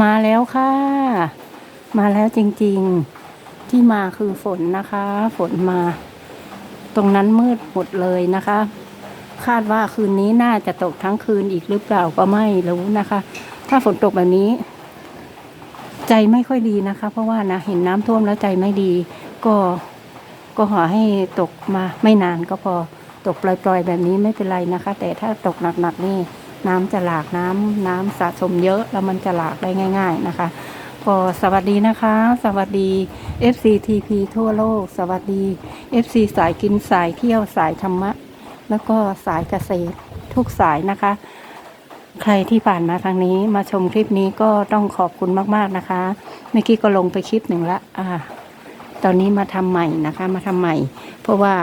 มาแล้วค่ะ มาแล้วจริงๆ ที่มาคือฝนนะคะ ฝนมา ตรงนั้นมืดหมดเลยนะคะ คาดว่าคืนนี้น่าจะตกทั้งคืนอีกหรือเปล่าก็ไม่รู้นะคะ ถ้าฝนตกแบบนี้ ใจไม่ค่อยดีนะคะ เพราะว่านะเห็นน้ำท่วมแล้วใจไม่ดี ก็ก็ขอให้ตกมาไม่นานก็พอ ตกปล่อยๆแบบนี้ไม่เป็นไรนะคะ แต่ถ้าตกหนักๆนี่ น้ำจะหลากน้ำน้ำสะสมเยอะ แล้วมันจะหลากได้ง่าย ๆนะคะก็สวัสดีนะคะ สวัสดี FCTP ทั่วโลก สวัสดี FC สายกินสายเที่ยวสายธรรมะ แล้วก็สายเกษตรทุกสายนะคะ ใครที่ผ่านมาทางนี้มาชมคลิปนี้ก็ต้องขอบคุณมากๆนะคะ เมื่อกี้ก็ลงไปคลิปหนึ่งละอ่าตอนนี้มาทำใหม่นะคะมาทำใหม่ เพราะว่า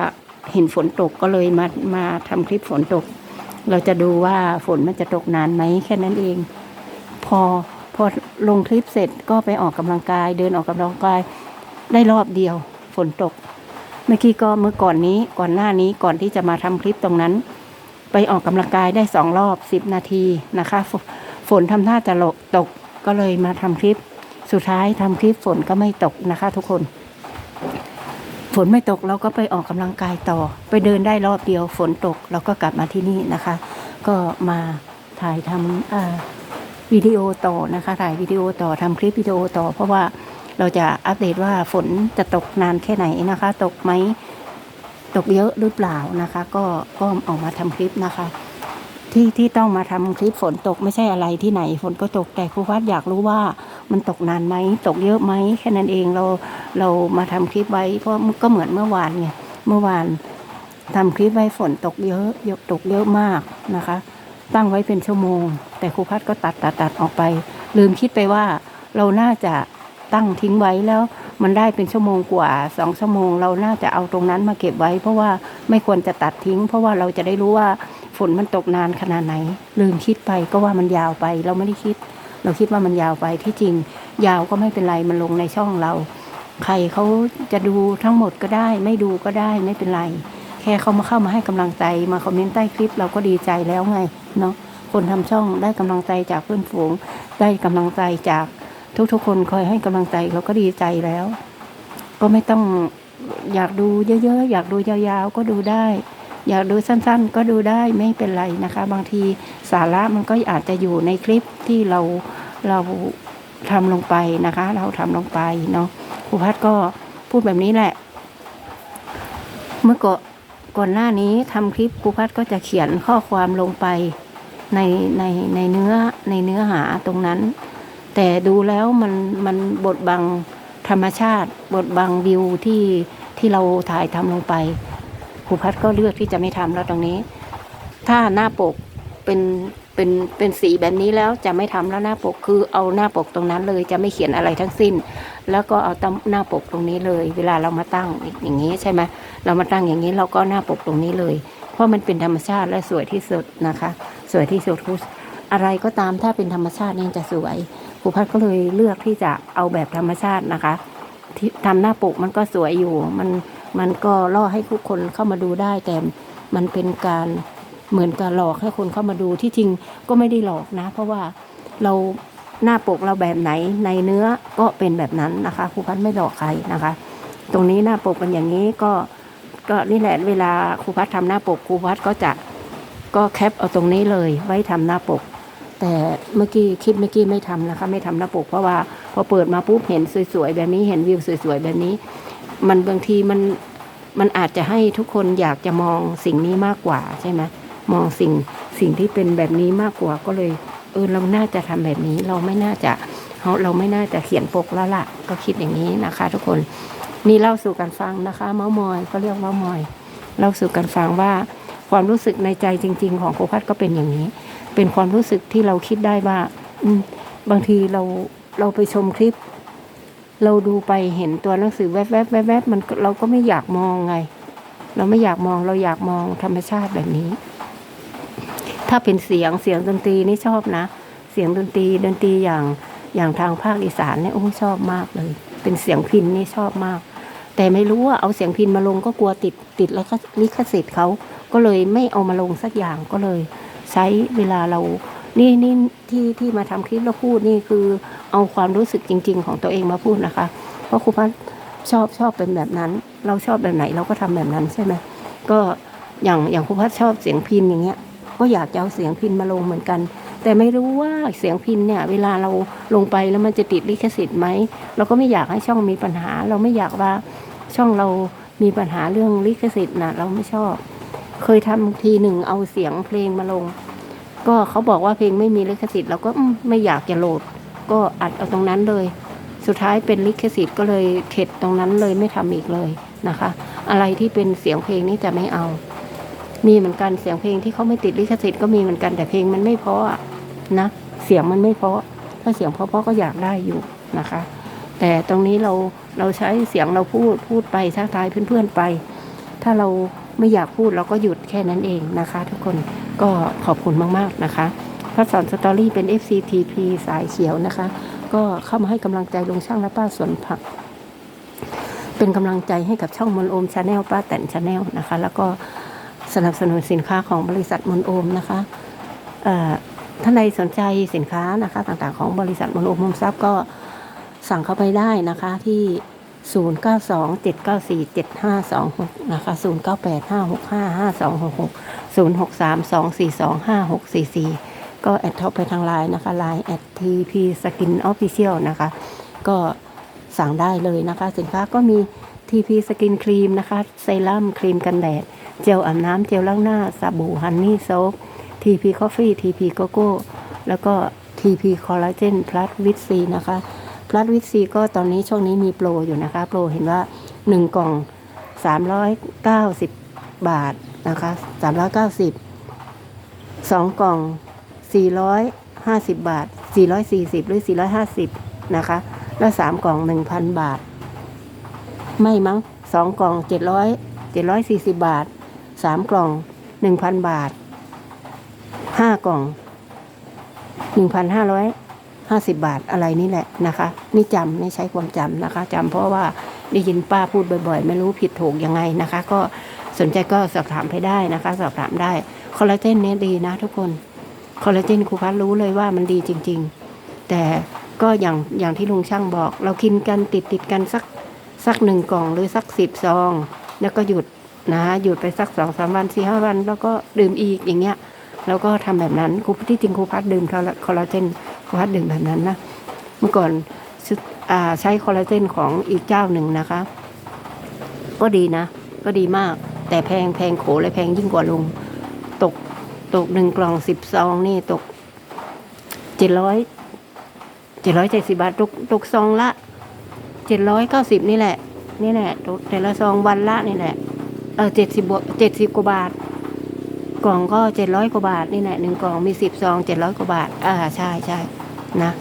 เห็นฝนตกก็เลยมามาทำคลิปฝนตก เราจะดูว่าฝนมันจะตกนานไหมแค่นั้นเอง พอพอลงคลิปเสร็จก็ไปออกกำลังกาย เดินออกกำลังกายได้รอบเดียว ฝนตก เมื่อกี้ก็เมื่อก่อนนี้ก่อนหน้านี้ก่อนที่จะมาทำคลิปตรงนั้น ไปออกกำลังกายได้สองรอบสิบนาทีนะคะฝฝนทำท่าจะลตกก็เลยมาทำคลิป สุดท้ายทำคลิปฝนก็ไม่ตกนะคะ ทุกคน ฝนไม่ตกเราก็ไปออกกำลังกายต่อ ไปเดินได้รอบเดียว ฝนตกเราก็กลับมาที่นี่นะคะ ก็มาถ่ายทำวิดีโอต่อนะคะ ถ่ายวิดีโอต่อทำคลิปวิดีโอต่อ เพราะว่าเราจะอัปเดตว่าฝนจะตกนานแค่ไหนนะคะ ตกไหมตกเยอะหรือเปล่านะคะ ก็ก็ออกมาทำคลิปนะคะ ที่ที่ต้องมาทำคลิปฝนตกไม่ใช่อะไรที่ไหนฝนก็ตกแต่ครูวัดอยากรู้ว่า มันตกนานไหมตกเยอะไหมแค่นั้นเองเราเรามาทำคลิปไว้เพราะก็เหมือนเมื่อวานไงเมื่อวานทำคลิปไว้ฝนตกเยอะยตกเยอะมากนะคะ ตั้งไว้เป็นชั่วโมง แต่ครูพัดก็ตัดตัดตัดออกไป ลืมคิดไปว่าเราน่าจะตั้งทิ้งไว้แล้วมันได้เป็นชั่วโมงกว่าสองชั่วโมง เราน่าจะเอาตรงนั้นมาเก็บไว้ เพราะว่าไม่ควรจะตัดทิ้ง เพราะว่าเราจะได้รู้ว่าฝนมันตกนานขนาดไหน ลืมคิดไปก็ว่ามันยาวไปเราไม่ได้คิด เราคิดว่ามันยาวไปที่จริง ยาวก็ไม่เป็นไรมันลงในช่องเรา ใครเขาจะดูทั้งหมดก็ได้ ไม่ดูก็ได้ไม่เป็นไร แค่เขามาเข้ามาให้กำลังใจมาคอมเมนต์ใต้คลิปเราก็ดีใจแล้วไงเนาะคนทำช่องได้กำลังใจจากเพื่อนฝูง ได้กำลังใจจากทุกๆ คนคอยให้กำลังใจเราก็ดีใจแล้ว ก็ไม่ต้องอยากดูเยอะๆ อยากดูยาวๆ ก็ดูได้ อยากดูสั้นๆ ก็ดูได้ไม่เป็นไรนะคะ บางทีสาระมันก็อาจจะอยู่ในคลิปที่เราเราทำลงไปนะคะ เราทำลงไปเนาะครูพัดก็พูดแบบนี้แหละ เมื่อก่อนก่อนหน้านี้ทำคลิปครูพัดก็จะเขียนข้อความลงไปในในในเนื้อในเนื้อหาตรงนั้น แต่ดูแล้วมันมันบทบังธรรมชาติบทบังวิวที่ที่เราถ่ายทำลงไป ครูพัดก็เลือกที่จะไม่ทำแล้วตรงนี้ ถ้าหน้าปกเป็นเป็นเป็นสีแบบนี้แล้วจะไม่ทำแล้วหน้าปกคือเอาหน้าปกตรงนั้นเลยจะไม่เขียนอะไรทั้งสิ้น แล้วก็เอาตำหน้าปกตรงนี้เลย เวลาเรามาตั้งอย่างนี้ใช่ไหมเรามาตั้งอย่างนี้เราก็หน้าปกตรงนี้เลย เพราะมันเป็นธรรมชาติและสวยที่สุดนะคะ สวยที่สุดครูอะไรก็ตามถ้าเป็นธรรมชาติเนี่ยจะสวยครูพัดก็เลยเลือกที่จะเอาแบบธรรมชาตินะคะ ที่ทำหน้าปกมันก็สวยอยู่มัน มันก็ล่อให้ทุกคนเข้ามาดูได้ แต่มันเป็นการเหมือนกับหลอกให้คนเข้ามาดูที่จริงก็ไม่ได้หลอกนะ เพราะว่าเราหน้าปกเราแบบไหนในเนื้อก็เป็นแบบนั้นนะคะครูพัดไม่หลอกใครนะคะ ตรงนี้หน้าปกเป็นอย่างนี้ก็ก็นี่แหละเวลาครูพัดทำหน้าปกครูพัดก็จะก็แคปเอาตรงนี้เลยไว้ทำหน้าปก แต่เมื่อกี้คลิปเมื่อกี้ไม่ทำนะคะ ไม่ทำหน้าปกเพราะว่าพอเปิดมาปุ๊บเห็นสวยๆแบบนี้เห็นวิวสวยๆแบบนี้ มันบางทีมันมันอาจจะให้ทุกคนอยากจะมองสิ่งนี้มากกว่าใช่ไหมมองสิ่งสิ่งที่เป็นแบบนี้มากกว่าก็เลย เออเราน่าจะทำแบบนี้ เราไม่น่าจะเราเราไม่น่าจะเขียนปกแล้วล่ะ ก็คิดอย่างนี้นะคะ ทุกคนนี่เล่าสู่กันฟังนะคะ เมามอยก็เรียกเมามอยเล่าสู่กันฟังว่าความรู้สึกในใจจริง ๆ ของโคพัดก็เป็นอย่างนี้ เป็นความรู้สึกที่เราคิดได้ว่า อืบางทีเราเราไปชมคลิป เราดูไปเห็นตัวหนังสือแวบๆแวบๆแวบๆมันเราก็ไม่อยากมองไง เราไม่อยากมองเราอยากมองธรรมชาติแบบนี้ ถ้าเป็นเสียงเสียงดนตรีนี่ชอบนะ เสียงดนตรีดนตรีอย่างอย่างทางภาคอีสานเนี่ยโอ้ชอบมากเลย เป็นเสียงพินนี่ชอบมาก แต่ไม่รู้ว่าเอาเสียงพินมาลงก็กลัวติดติดแล้วก็ลิขสิทธิ์เขาก็เลยไม่เอามาลงสักอย่างก็เลย ใช้เวลาเรา นี่นี่ที่ที่มาทำคลิปแล้วพูดนี่คือ เอาความรู้สึกจริง ๆ ของตัวเองมาพูดนะคะ เพราะครูพัฒชอบชอบเป็นแบบนั้น เราชอบแบบไหนเราก็ทำแบบนั้นใช่ไหมก็อย่างอย่างครูพัฒชอบเสียงพินอย่างเงี้ย ก็อยากจะเอาเสียงพินมาลงเหมือนกัน แต่ไม่รู้ว่าเสียงพินเนี่ย เวลาเราลงไปแล้วมันจะติดลิขสิทธิ์ไหมเราก็ไม่อยากให้ช่องมีปัญหา เราไม่อยากว่าช่องเรามีปัญหาเรื่องลิขสิทธิ์นะเราไม่ชอบ เคยทำทีหนึ่งเอาเสียงเพลงมาลง ก็เขาบอกว่าเพลงไม่มีลิขสิทธิ์เราก็ไม่อยากจะโหลด ก็อัดเอาตรงนั้นเลย สุดท้ายเป็นลิขสิทธิ์ก็เลยเข็ดตรงนั้นเลยไม่ทำอีกเลยนะคะ อะไรที่เป็นเสียงเพลงนี่จะไม่เอา มีเหมือนกันเสียงเพลงที่เขาไม่ติดลิขสิทธิ์ก็มีเหมือนกันแต่เพลงมันไม่เพราะอะนะเสียงมันไม่เพราะถ้าเสียงเพราะๆก็อยากได้อยู่นะคะ แต่ตรงนี้เราเราใช้เสียงเราพูดพูดไปทักทายเพื่อนๆไป ถ้าเราไม่อยากพูดเราก็หยุดแค่นั้นเองนะคะ ทุกคนก็ขอบคุณมากๆนะคะ พัสอนสตอรี่เป็น FCTP สายเขียวนะคะ ก็เข้ามาให้กำลังใจลุงช่างและป้าสวนผัก เป็นกำลังใจให้กับช่องมนโอมชาแนลป้าแตนชาแนลนะคะ แล้วก็สนับสนุนสินค้าของบริษัทมนโอมนะคะท่านใดสนใจสินค้านะคะต่างๆของบริษัทมนโอมมมทรัพย์ก็สั่งเข้าไปได้นะคะที่0927947526นะคะ0985655266 0632425644 ก็แอดท็อปไปทางไลน์นะคะไลน์แอด TP Skin Official นะคะ ก็สั่งได้เลยนะคะ สินค้าก็มี TP Skin Cream นะคะเซรั่มครีมกันแดด เจลอาบน้ำเจลล้างหน้าสบู่ฮันนี่โซฟ TP Coffee TP Coco แล้วก็ TP Collagen Plus with C นะคะ Plus with C ก็ตอนนี้ช่วงนี้มีโปรอยู่นะคะ โปรเห็นว่า 1 กล่อง 390 บาทนะคะ 390 2 กล่อง 450 บาท 440 หรือ 450 นะคะ แล้ว3กล่อง 1,000 บาท ไม่มั้ง2กล่อง 700 740 บาท 3 กล่อง 1,000 บาท 5 กล่อง 1,550 บาทอะไรนี่แหละนะคะ นี่จำไม่ใช้ความจำนะคะจำเพราะว่าได้ยินป้าพูดบ่อยๆ ไม่รู้ผิดถูกยังไงนะคะ ก็สนใจก็สอบถามไปได้นะคะ สอบถามได้คอลลาเจนเนี้ยดีนะทุกคน คอลลาเจนครูพัดรู้เลยว่ามันดีจริง ๆ แต่ก็อย่างอย่างที่ลุงช่างบอก เรากินกันติดติดกันสักสักหนึ่งกล่องหรือสักสิบซอง แล้วก็หยุดนะหยุดไปสักสองสามวันสี่ห้าวัน แล้วก็ดื่มอีกอย่างเงี้ยแล้วก็ทำแบบนั้นครูที่จริงครูพัดดื่มคอลลาเจนครูพัดดื่มแบบนั้นนะเมื่อก่อนอใช้คอลลาเจนของอีกเจ้าหนึ่งนะคะ ก็ดีนะ ก็ดีมาก แต่แพงแพงโขเลยแพงยิ่งกว่าลุง ตกหนึ่งกล่องสิบซองนี่ตกเจ็ดร้อยเจ็ดร้อยเจ็ดสิบาทตกตกซองละเจ็ดร้อยเก้าสิบนี่แหละ นี่แหละตกแต่ละซองวันละนี่แหละ เออเจ็ดสิบเจ็ดสิบกว่าบาท กล่องก็เจ็ดร้อยกว่าบาทนี่แหละหนึ่งกล่องมีสิบซองเจ็ดร้อยกว่าบาท อ่าใช่ใช่นะ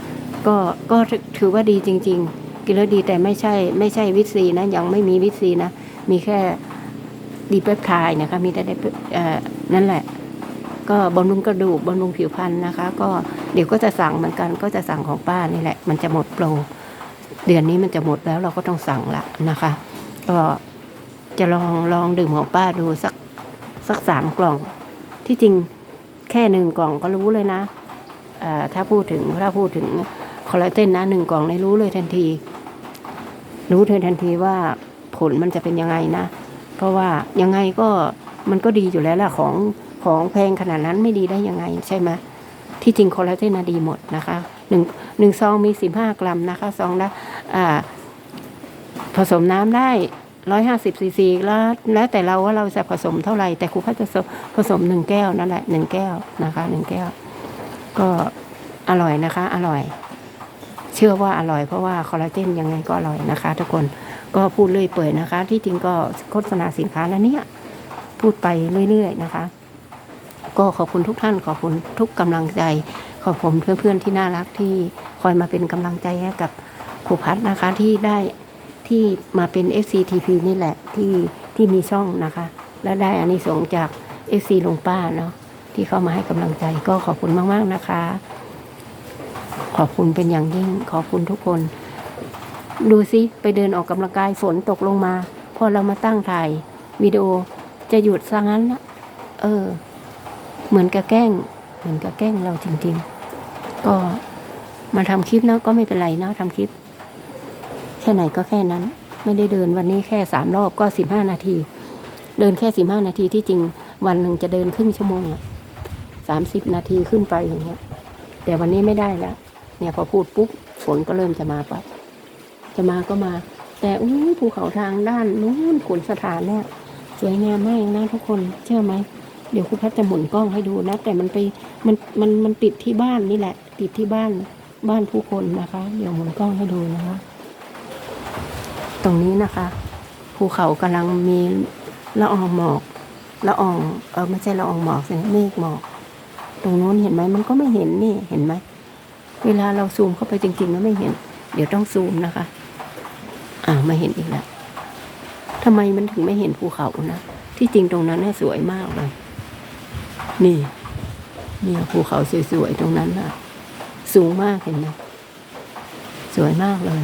ก็ก็ถือว่าดีจริง ๆ กินแล้วดีแต่ไม่ใช่ไม่ใช่วิตซีนะยังไม่มีวิตซีนะมีแค่ดีเปปไทด์นะคะมีแต่ได้เอ่อนั่นแหละ ก็บำรุงกระดูกบำรุงผิวพรรณนะคะ ก็เดี๋ยวก็จะสั่งเหมือนกันก็จะสั่งของป้านี่แหละ มันจะหมดโปรเดือนนี้มันจะหมดแล้วเราก็ต้องสั่งละนะคะ ก็จะลองลองดื่มของป้าดูสักสักสามกล่อง ที่จริงแค่หนึ่งกล่องก็รู้เลยนะอ่อถ้าพูดถึงถ้าพูดถึงคอลลาเจนนะหนึ่งกล่องในรู้เลยทันที รู้เลยทันทีว่าผลมันจะเป็นยังไงนะ เพราะว่ายังไงก็มันก็ดีอยู่แล้วล่ะของ ของแพงขนาดนั้นไม่ดีได้ยังไงใช่ไหมที่จริงคอลลาเจนดีหมดนะคะหนึ่งหนึ่งซองมีสิบห้ากรัมนะคะซองละผสมน้ำได้ร้อยห้าสิบซีซีแล้วแล้วแต่เราว่าเราจะผสมเท่าไหร่ แต่ครูพัดจะผสมหนึ่งแก้วนั่นแหละหนึ่งแก้วนะคะหนึ่งแก้ว ก็อร่อยนะคะ อร่อย เชื่อว่าอร่อยเพราะว่าคอลลาเจนยังไงก็อร่อยนะคะ ทุกคนก็พูดเรื่อยเปื่อยนะคะ ที่จริงก็โฆษณาสินค้าแล้วเนี่ย พูดไปเรื่อยๆนะคะ ก็ขอบคุณทุกท่านขอบคุณทุกกำลังใจ ขอบคุณเพื่อนๆที่น่ารักที่คอยมาเป็นกำลังใจให้กับครูพัดนะคะที่ได้ที่มาเป็น FCTP นี่แหละที่ที่มีช่องนะคะ และได้อานิสงส์จาก FC ลงป้าเนาะที่เข้ามาให้กำลังใจก็ขอบคุณมาก ๆนะคะ ขอบคุณเป็นอย่างยิ่งขอบคุณทุกคน ดูสิไปเดินออกกำลังกายฝนตกลงมา พอเรามาตั้งถ่ายวิดีโอจะหยุดซะงั้นนะเออ เหมือนกับแกล้ง เหมือนกับแกล้งเราจริง ๆ ก็มาทำคลิปนะก็ไม่เป็นไรนะทำคลิป แค่ไหนก็แค่นั้น ไม่ได้เดินวันนี้แค่สามรอบก็สิบห้านาที เดินแค่สิบห้านาทีที่จริง วันหนึ่งจะเดินครึ่งชั่วโมงอะสามสิบนาทีขึ้นไปอย่างเงี้ย แต่วันนี้ไม่ได้แล้วเนี่ยพอพูดปุ๊บฝนก็เริ่มจะมาปั๊บจะมาก็มา แต่อู้ภูเขาทางด้านนู้นขุนสถานเนี่ยสวยงามมากนะทุกคนเชื่อไหม เดี๋ยวครูพัฒจะหมุนกล้องให้ดูนะ แต่มันไปมันมันมันติดที่บ้านนี่แหละ ติดที่บ้านบ้านผู้คนนะคะ เดี๋ยวหมุนกล้องให้ดูนะคะ ตรงนี้นะคะ ภูเขากำลังมีละอองหมอกละอองเออไม่ใช่ละอองหมอกสิเมฆหมอก ตรงนู้นเห็นไหมมันก็ไม่เห็นนี่เห็นไหมเวลาเราซูมเข้าไปจริงๆแล้วไม่เห็น เดี๋ยวต้องซูมนะคะอ่าไม่เห็นอีกแล้วทำไมมันถึงไม่เห็นภูเขานะ ที่จริงตรงนั้นน่ะสวยมากเลย นี่ เนี่ยภูเขาสวยๆตรงนั้นน่ะ สูงมากเห็นไหมสวยมากเลย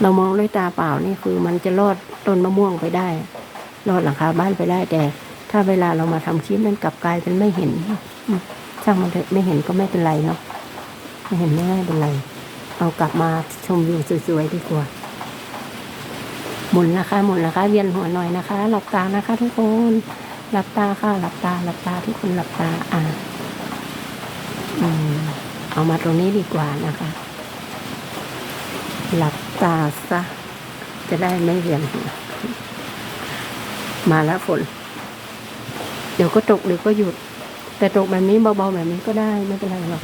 เรามองด้วยตาเปล่านี่คือมันจะลอดต้นมะม่วงไปได้ลอดหลังคาบ้านไปได้แต่ ถ้าเวลาเรามาทำคลิปนั้นกลับกลายเป็นไม่เห็นช่างมันไม่เห็นก็ไม่เป็นไรเนาะไม่เห็นไม่เป็นไร เอากลับมาชมวิวสวยๆดีกว่าหมุนนะคะหมุนนะคะเวียนหัวหน่อยนะคะ หลับตานะคะทุกคน หลับตาค่ะ หลับตา หลับตาทุกคนหลับตา อ่าอืมเอามาตรงนี้ดีกว่านะคะ หลับตาซะ จะได้ไม่เวียนหัวมาแล้วฝน เดี๋ยวก็ตกเดี๋ยวก็หยุด แต่ตกแบบนี้เบาๆแบบนี้ก็ได้ไม่เป็นไรหรอก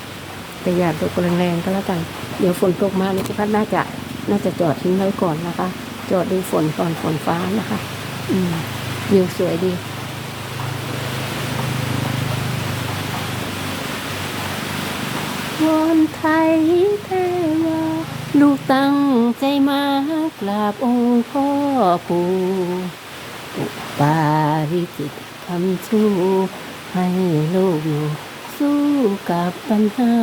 แต่อย่าตกแรงๆก็แล้วกัน เดี๋ยวฝนตกมานี่พี่พัดน่าจะ น่าจะจอดทิ้งไว้ก่อนนะคะ จอดดูฝนก่อนฝนฟ้านะคะ อืมวิวสวยดี วอนไทยเทวาลูกตั้งใจมากราบองค์พ่อปู่อุปาริจิตคำชูให้ลูกอยู่ สู้กับปัญหา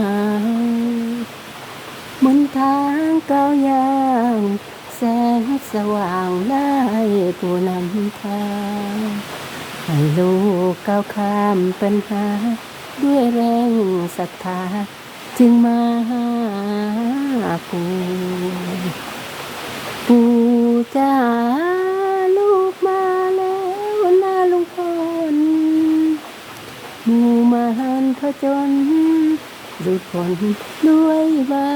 บนทางก้าวยางแสงสว่างได้ผู้นำทางให้ลูกก้าวข้ามปัญหา ด้วยแรงศรัทธา จึงมาหาปู่ปู่จ้าลูกมาแล้วนะลุงพลหมู่มารผจญหลุดพ้นด้วยบา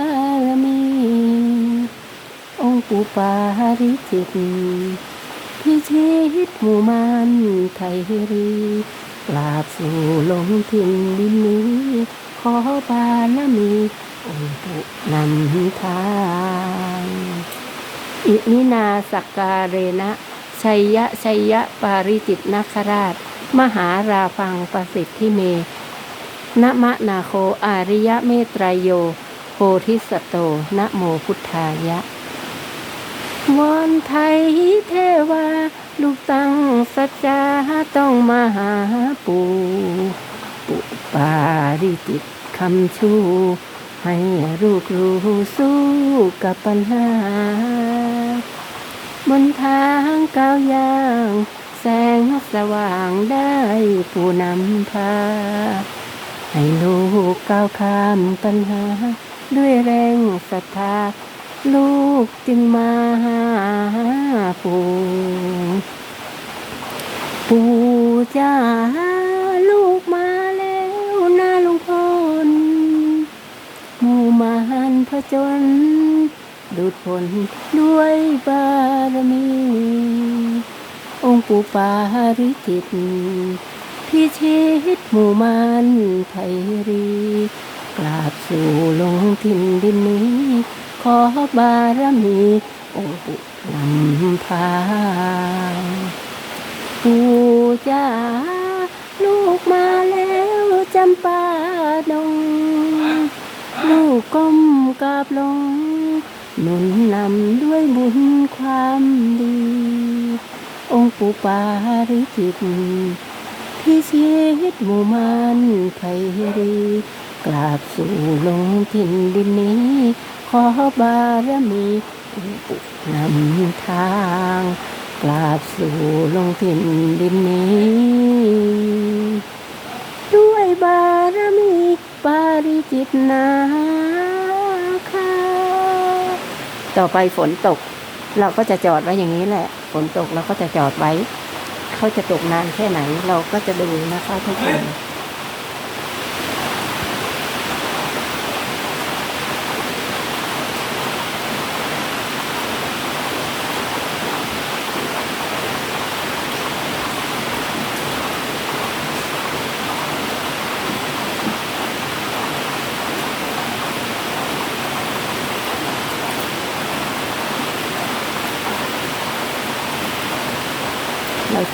รมี องค์ปู่ปาริจิตพิชิตหมู่มานไทยรี กราบสู่ลงถิ่นดินนี้ ขอบารมีองค์ปู่นำทางอิมินาสักการเรนะชัยยะชัยยะปาริจิตนาคราช มหาราฟังประสิทธิเมนะมะนาโคอาริยะเมตรยโยโพธิสโตนะโมพุทธายะวอนไทยเทวา ลูกตั้งสัจจาต้องมาหาปู่ปู่ปาริจิตคำชูให้ลูกรู้สู้กับปัญหา บนทางก้าวย่าง แสงสว่างได้ผู้นำพา ให้ลูกก้าวข้ามปัญหา ด้วยแรงศรัทธา ลูกจึงมาหาปู่ปู่จ้าลูกมาแล้วนะลุงพลหมู่มารผจญดูดพ้นด้วยบารมี องค์ปู่ปาริจิตพิชิตหมู่มารไทยรี กราบสู่ลงถิ่นดินนี้ อบารมีองค์ปู่นำพาปู่จ้าลูกมาแล้วจำปาดง ลูกก้มกราบลงหนุนนำด้วยบุญความดี องค์ปู่ปาริจิตพิชิตหมู่มานไทยรีกราบสู่ลงถิ่นดินนี้ ขอบารมีองค์ปู่นำทางกราบสู่ลงถิ่นดินนี้ ด้วยบารมีปาริจิตนาคาต่อไปฝนตก เราก็จะจอดไว้อย่างนี้แหละ ฝนตกเราก็จะจอดไว้ เขาจะตกนานแค่ไหนเราก็จะดูนะคะทุกคน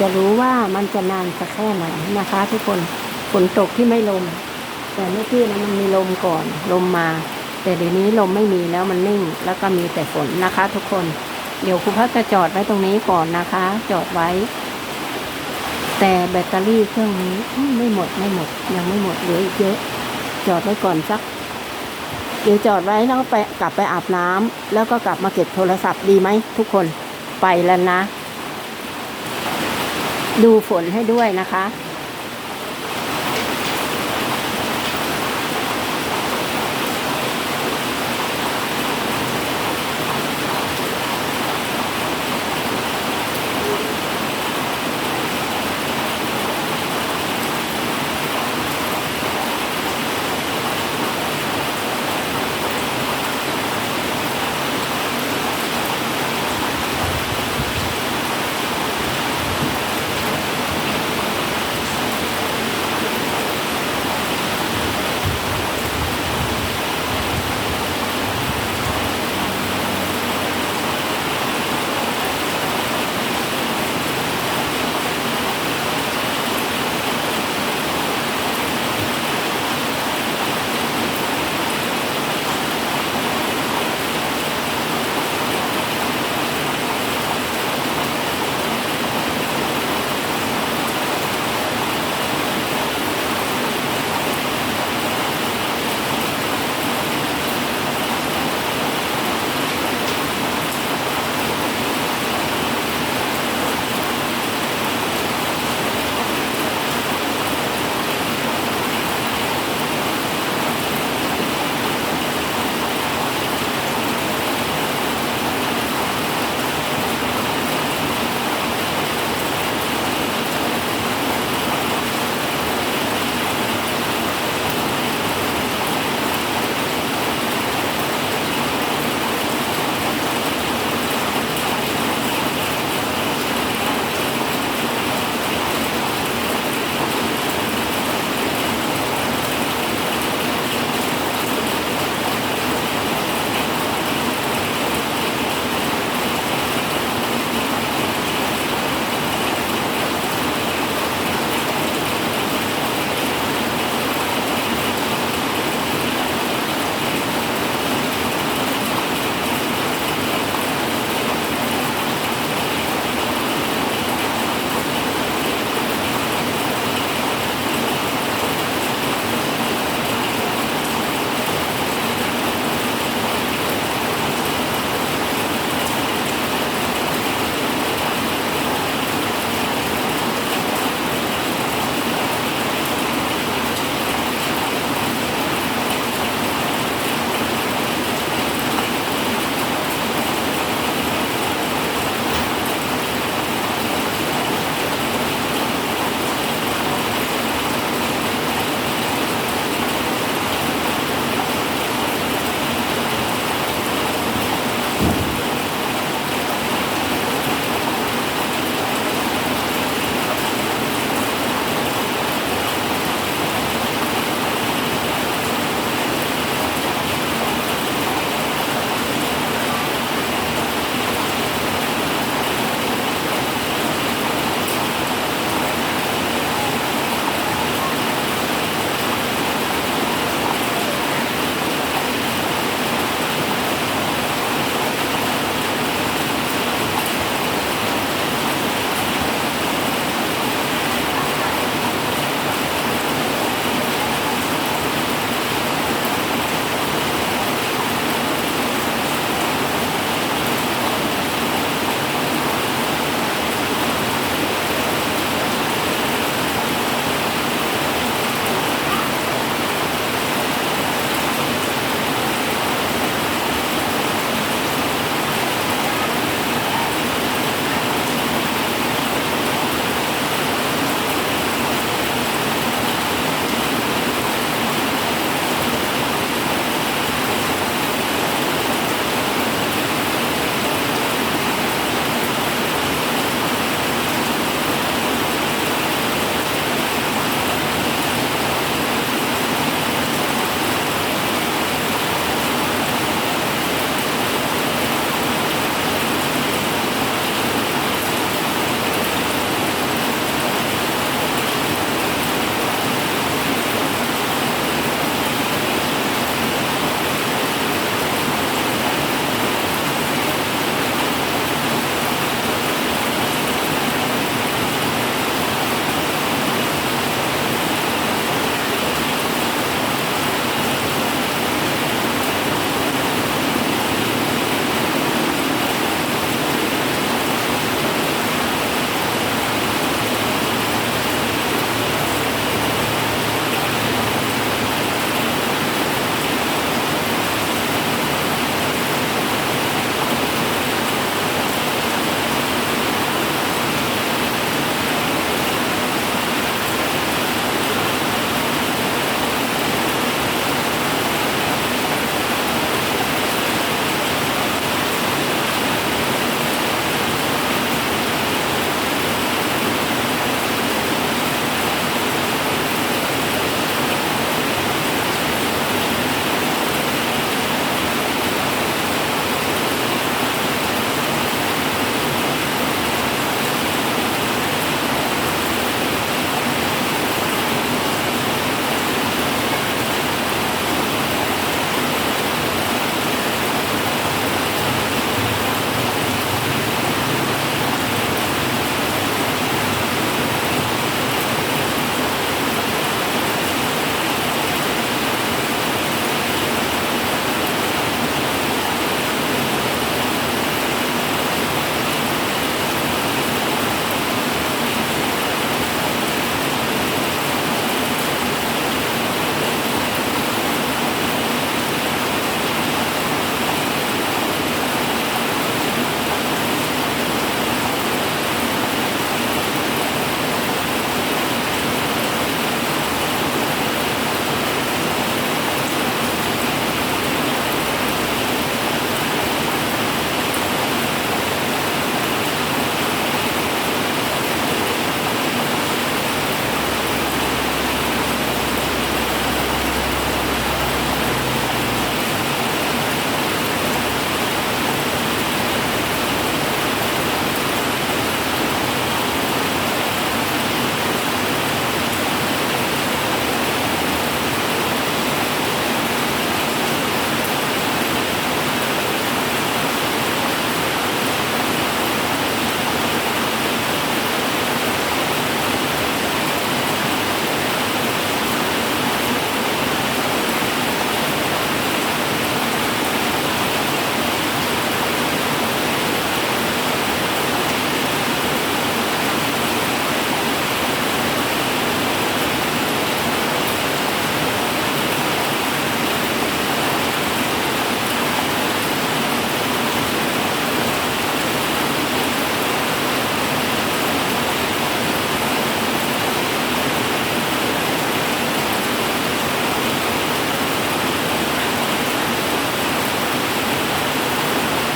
จะรู้ว่ามันจะนานสักแค่ไหนนะคะ ทุกคนฝนตกที่ไม่ลม แต่เมื่อกี้นะมันมีลมก่อนลมมา แต่เดี๋ยวนี้ลมไม่มีแล้วมันนิ่ง แล้วก็มีแต่ฝนนะคะ ทุกคนเดี๋ยวครูพักจะจอดไว้ตรงนี้ก่อนนะคะ จอดไว้ แต่แบตเตอรี่เครื่องนี้ไม่หมดไม่หมด ยังไม่หมดเหลืออีกเยอะ จอดไว้ก่อนสักเดี๋ยวจอดไว้แล้วก็ไปกลับไปอาบน้ำแล้วก็กลับมาเก็บโทรศัพท์ดีไหมทุกคนไปแล้วนะ ดูฝนให้ด้วยนะคะ